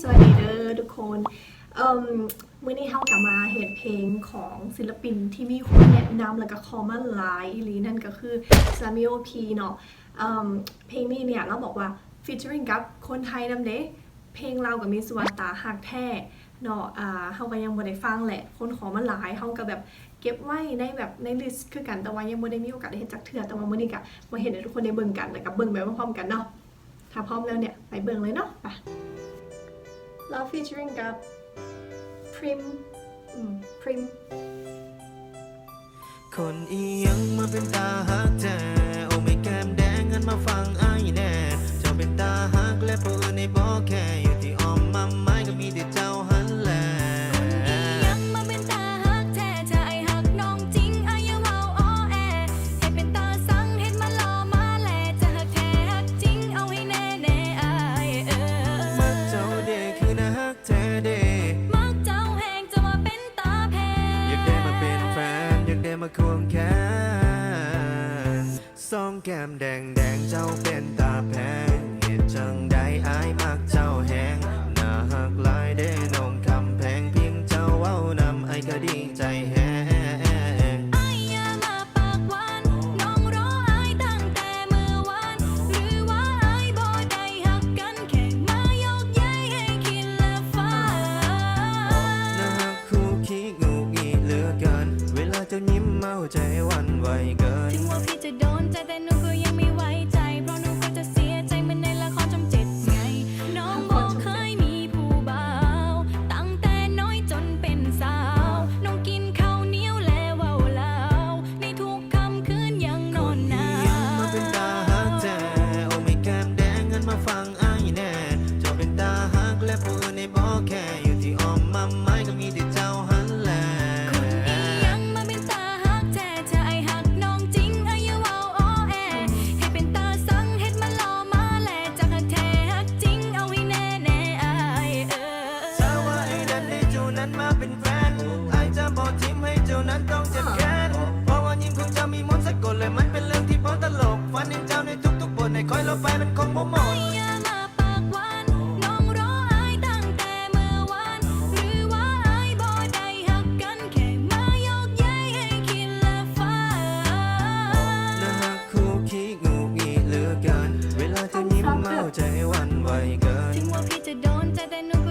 สวัสดีเด้อทุกคนเอ่มมื่อนี้เฮากลับมาเหตุเพลงของศิลปินที่มีคนแนะนำแล้วก็คอมมาหลายอีหลีนั่นก็คือซามิโอพีเนาะเอ่มเพลงนี้เนี่ยเราบอกว่า featuring กับคนไทยนำเด้เพลงเรากับมีสวัสตาหักแท้เนาะอ่าเฮาก็ยังบ่ได้ฟังแหละ คนขอมาหลายเฮาก็แบบเก็บไว้ในแบบในลิสต์คือกันแต่ว่ายังบ่ได้มีโอกาสได้เห็นจักเทื่อแต่ว่ามื้อนี้ก็มาเห็นให้ทุกคนได้เบิ่งกันแล้วก็เบิ่งไปพร้อมๆกันเนาะถ้าพร้อมแล้วเนี่ยไปเบิ่งเลยเนาะไป เรา featuring กับพริมอืมพริมคนอียังมาเป็นตาฮักแท้โอ้ไม่แก้มแดงงั้นมาฟังไอ้แน่เจ้าเป็นตาฮักและผู้อื่นในบอกแค่ มาควงแขนสองแก้มแดงแดงเจ้าเป็นตา ใจวันไหวเกิน ถึงว่าพี่จะโดน นั้นต้องเจ็บแค้นเพราะว่ายิ้มของเจ้ามีมนต์สะกดเลยมันเป็นเรื่องที่พอตลกฝันเห็นเจ้าในทุกๆบทให้คอยเราไปมันคงบ่หมดอย่ามาปากหวานน้องรออายตั้งแต่เมื่อวานหรือว่าอายบ่ได้ฮักกันแค่มายกย้ายให้คิดและฝันนะฮักคู่ขี้งูงี้เหลือเกินเวลาเธอยิ้มเมาใจหวันไหวเกินถึงว่าพี่จะโดนใจแต่หนู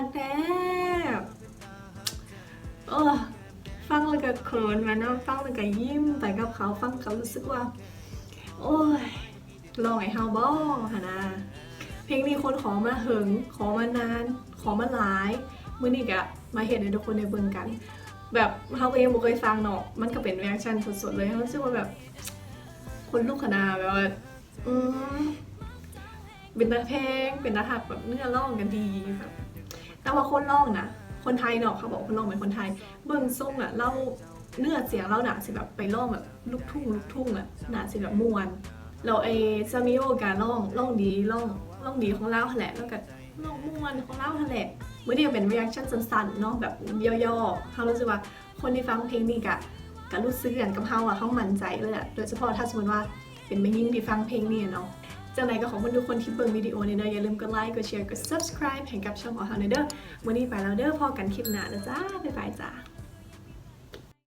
เป็นตากแท้เออฟังแล้วก็เขินมาเนาะฟังแล้วก็ยิ้มไปกับเขาฟังเขารู้สึกว่า โอ้ยลองไอ้เฮาบ้องฮะนะเพลงนี้คนขอมาเหึงขอมานาน ขอมาหลายมื้อนี้ก็มาเห็นให้ทุกคนได้เบิ่งกัน แบบเฮาก็ยังบ่เคยฟังเนาะมันก็เป็นรีแอคชั่นสดๆเลยเฮารู้สึกว่าแบบ คนลูกคณะแบบว่าอืมเป็นตาแพงเป็นตาหักแบบเนื้อร่องกันดีแบบ แต่ว่าคนร่องนะคนไทยเนาะเขาบอกคนร่องเป็นคนไทย เบิ่งทรงอะเล่าเนื้อเสียงเล่าหนาสิแบบไปร่องแบบลูกทุ่งลูกทุ่งอะหนาสิแบบมวนเราไอ้ซามิโอการร่องร่องดีร่องร่องดีของเล่าแหละแล้วก็ร่องมวนของเล่าแหละเมื่อเดียวเป็น reaction สั้นๆเนาะแบบย่อๆเขารู้สึกว่าคนที่ฟังเพลงนี้กะกะรู้สึกกันกับเฮาอะเขามั่นใจเลยอะโดยเฉพาะถ้าสมมติว่าเป็นไม่ยิ่งที่ฟังเพลงนี้เนาะ จากไหนก็ของคนทุกคนที่เบิ่งวิดีโอนี้เดอร์อย่าลืมกดไลค์กดแชร์กด subscribe ให้กับช่องของเฮาเด้อวันนี้ไปแล้วเด้อพอกันคลิปหน้านะจ้าบ๊ายบายจ้า